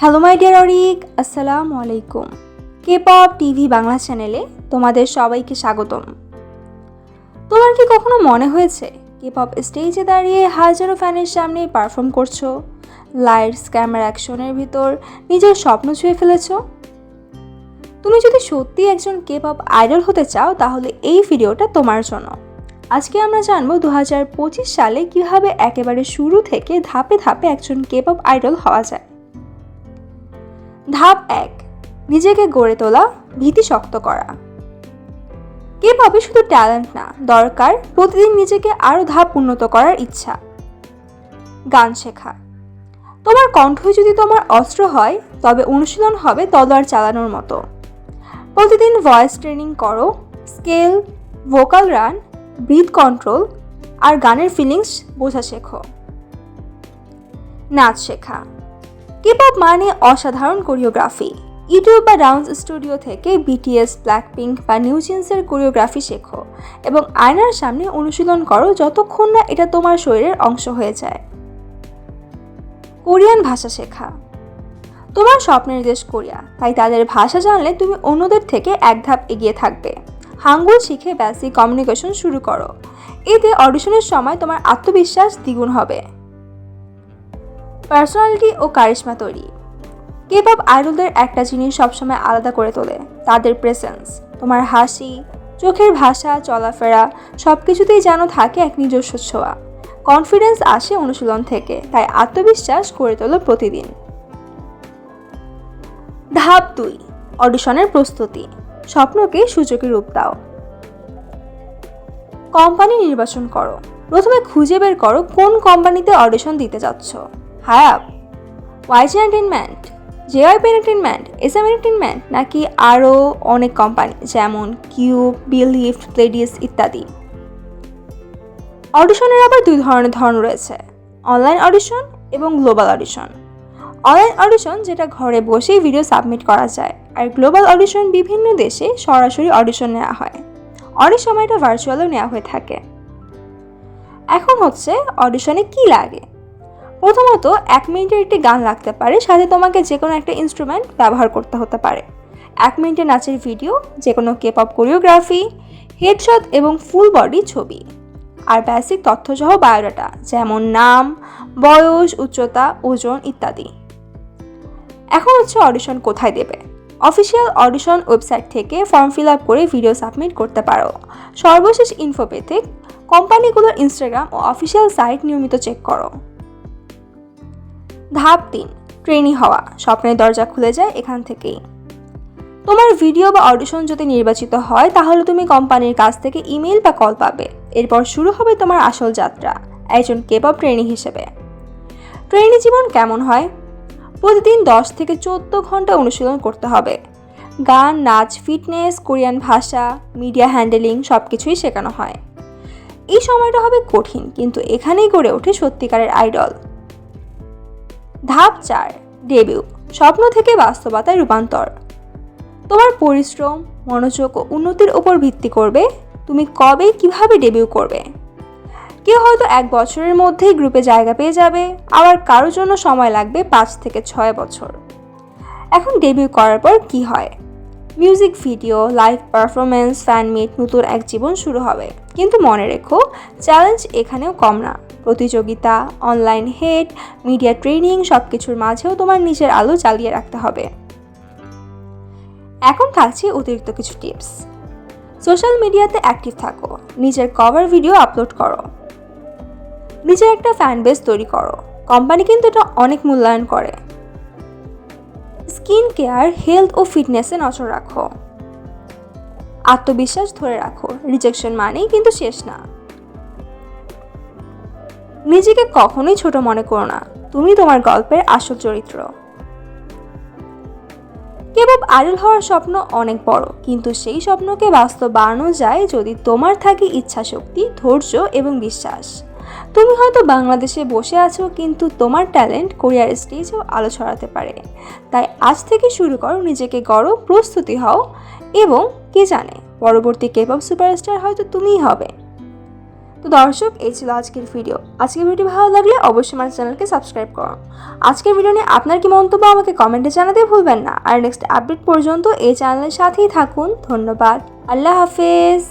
Hello my dear Arik আসসালামু আলাইকুম K pop TV Bangla চ্যানেলে তোমাদের সবাইকে স্বাগতম। তোমার কি কখনো মনে হয়েছে কে পপ স্টেজে দাঁড়িয়ে হাজারো ফ্যানের সামনে পারফর্ম করছ? লাইটস ক্যামেরা অ্যাকশনের ভিতর নিজের স্বপ্ন ছুঁয়ে ফেলেছো? তুমি যদি সত্যি একজন কে পপ আইডল হতে চাও, তাহলে এই ভিডিওটা তোমার জন্য। আজকে আমরা জানব দু হাজার পঁচিশ সালে কীভাবে একেবারে শুরু থেকে ধাপে ধাপে একজন কে পপ আইডল হওয়া যায়। ধাপ এক, নিজেকে গড়ে তোলা, ভীতি শক্ত করা। কে পপে শুধু ট্যালেন্ট না, দরকার প্রতিদিন নিজেকে আরও ধাপ উন্নত করার ইচ্ছা। গান শেখা, তোমার কণ্ঠই যদি তোমার অস্ত্র হয়, তবে অনুশীলন হবে তলোয়ার চালানোর মতো। প্রতিদিন ভয়েস ট্রেনিং করো scale vocal run breath control আর গানের ফিলিংস বোঝা শেখো। নাচ শেখা কেপপ মানে অসাধারণ কোরিওগ্রাফি ইউটিউব বা ডান্স স্টুডিও থেকে বিটিএস ব্ল্যাক পিঙ্ক বা নিউ জিন্সের কোরিওগ্রাফি শেখো এবং আয়নার সামনে অনুশীলন করো যতক্ষণ না এটা তোমার শরীরের অংশ হয়ে যায়। কোরিয়ান ভাষা শেখা। তোমার স্বপ্নের দেশ কোরিয়া, তাই তাদের ভাষা জানলে তুমি অন্যদের থেকে এক ধাপ এগিয়ে থাকবে। হাঙ্গুল শিখে বেসিক কমিউনিকেশন শুরু করো। এতে অডিশনের সময় তোমার আত্মবিশ্বাস দ্বিগুণ হবে। পার্সোনালিটি ও কারিশমা তৈরি। কেপপ আইডলদের একটা জিনিস সবসময় আলাদা করে তোলে, তাদের প্রেসেন্স তোমার হাসি, চোখের ভাষা, চলাফেরা সব কিছুতেই যেন থাকে এক নিজস্ব ছোঁয়া। কনফিডেন্স আসে অনুশীলন থেকে, তাই আত্মবিশ্বাস করে তোলো প্রতিদিন। ধাপ দুই, অডিশনের প্রস্তুতি। স্বপ্নকে সুযোগে রূপ দাও। কোম্পানি নির্বাচন করো। প্রথমে খুঁজে বের করো কোন কোম্পানিতে অডিশন দিতে যাচ্ছ। হায়াপ ওয়াইজি এন্টারটেনমেন্ট জেআই এন্টারটেনমেন্ট এস এম এন্টারটেনমেন্ট নাকি আরও অনেক কোম্পানি যেমন কিউব বিলিফট প্লেডিস ইত্যাদি। অডিশনের আবার দুই ধরনের ধরন রয়েছে অনলাইন অডিশন এবং গ্লোবাল অডিশন অনলাইন অডিশন যেটা ঘরে বসেই ভিডিও সাবমিট করা যায়, আর গ্লোবাল অডিশন বিভিন্ন দেশে সরাসরি অডিশন নেওয়া হয়। অনেক সময় এটা ভার্চুয়ালও নেওয়া হয়ে থাকে। এখন হচ্ছে অডিশনে কি লাগে? প্রথমত এক মিনিটের একটি গান লাগতে পারে, সাথে তোমাকে যে কোনো একটা ইনস্ট্রুমেন্ট ব্যবহার করতে হতে পারে। এক মিনিটের নাচের ভিডিও যে কোনো কেপ অপ কোরিওগ্রাফি হেডশট এবং ফুল বডি ছবি। আর বেসিক তথ্যসহ বায়োডাটা যেমন নাম, বয়স, উচ্চতা, ওজন ইত্যাদি। এখন হচ্ছে অডিশন কোথায় দেবে? অফিসিয়াল অডিশন ওয়েবসাইট থেকে ফর্ম ফিল আপ করে ভিডিও সাবমিট করতে পারো। সর্বশেষ ইনফো পেতে কোম্পানিগুলোর ইনস্টাগ্রাম ও অফিসিয়াল সাইট নিয়মিত চেক করো। ধাপ তিন ট্রেনি হওয়া। স্বপ্নের দরজা খুলে যায় এখান থেকেই। তোমার ভিডিও বা অডিশন যদি নির্বাচিত হয়, তাহলে তুমি কোম্পানির কাছ থেকে ইমেল বা কল পাবে। এরপর শুরু হবে তোমার আসল যাত্রা, একজন কেপপ ট্রেনি হিসেবে। ট্রেনি জীবন কেমন হয়? প্রতিদিন দশ থেকে চোদ্দ ঘণ্টা অনুশীলন করতে হবে। গান, নাচ ফিটনেস কোরিয়ান ভাষা মিডিয়া হ্যান্ডেলিং সব কিছুই শেখানো হয়। এই সময়টা হবে কঠিন, কিন্তু এখানেই গড়ে ওঠে সত্যিকারের আইডল ধাপ চার ডেবিউ স্বপ্ন থেকে বাস্তবতায় রূপান্তর। তোমার পরিশ্রম, মনোযোগ ও উন্নতির উপর ভিত্তি করবে। তুমি কবে, কীভাবে ডেবিউ করবে? কেউ হয়তো এক বছরের মধ্যেই গ্রুপে জায়গা পেয়ে যাবে। আবার কারোর জন্য সময় লাগবে পাঁচ থেকে ছয় বছর। এখন ডেবিউ করার পর কি হয়? Music video live performance fan meet নতুন এক জীবন শুরু হবে। কিন্তু মনে রেখো চ্যালেঞ্জ এখানেও কম না। প্রতিযোগিতা অনলাইন হেড মিডিয়া ট্রেনিং সব কিছুর মাঝেও তোমার নিজের আলো জ্বালিয়ে রাখতে হবে। এখন থাকছে অতিরিক্ত কিছু টিপস সোশ্যাল মিডিয়াতে অ্যাক্টিভ থাকো, নিজের কভার ভিডিও আপলোড করো। নিজের একটা ফ্যান বেস তৈরি করো কোম্পানি কিন্তু এটা অনেক মূল্যায়ন করে। স্কিন কেয়ার হেলথ ও ফিটনেসে নজর রাখো। আত্মবিশ্বাস ধরে রাখো রিজেকশন মানেই কিন্তু শেষ না। নিজেকে কখনোই ছোট মনে করো না। তুমি তোমার গল্পের আসল চরিত্র। কেবল আইডল হওয়ার স্বপ্ন অনেক বড়, কিন্তু সেই স্বপ্নকে বাস্তব বানানো যায় যদি তোমার থাকে ইচ্ছা শক্তি ধৈর্য এবং বিশ্বাস। তুমি হয়তো বাংলাদেশে বসে আছো, কিন্তু তোমার ট্যালেন্ট কোরিয়ার স্টেজেও আলো ছড়াতে পারে। তাই আজ থেকে শুরু করো, নিজেকে গড়ো, প্রস্তুতি হও এবং কে জানে, পরবর্তী কেপপ সুপারস্টার হয়তো তুমিই হবে। তো দর্শক, এই ছিল আজকের ভিডিও। আজকের ভিডিও ভালো লাগলে অবশ্যই আমার চ্যানেলকে সাবস্ক্রাইব করুন আজকের ভিডিও নিয়ে আপনার কি মন্তব্য আমাকে কমেন্টে জানাতে ভুলবেন না। আর নেক্সট আপডেট পর্যন্ত এই চ্যানেলের সাথেই থাকুন। ধন্যবাদ। আল্লাহ হাফেজ।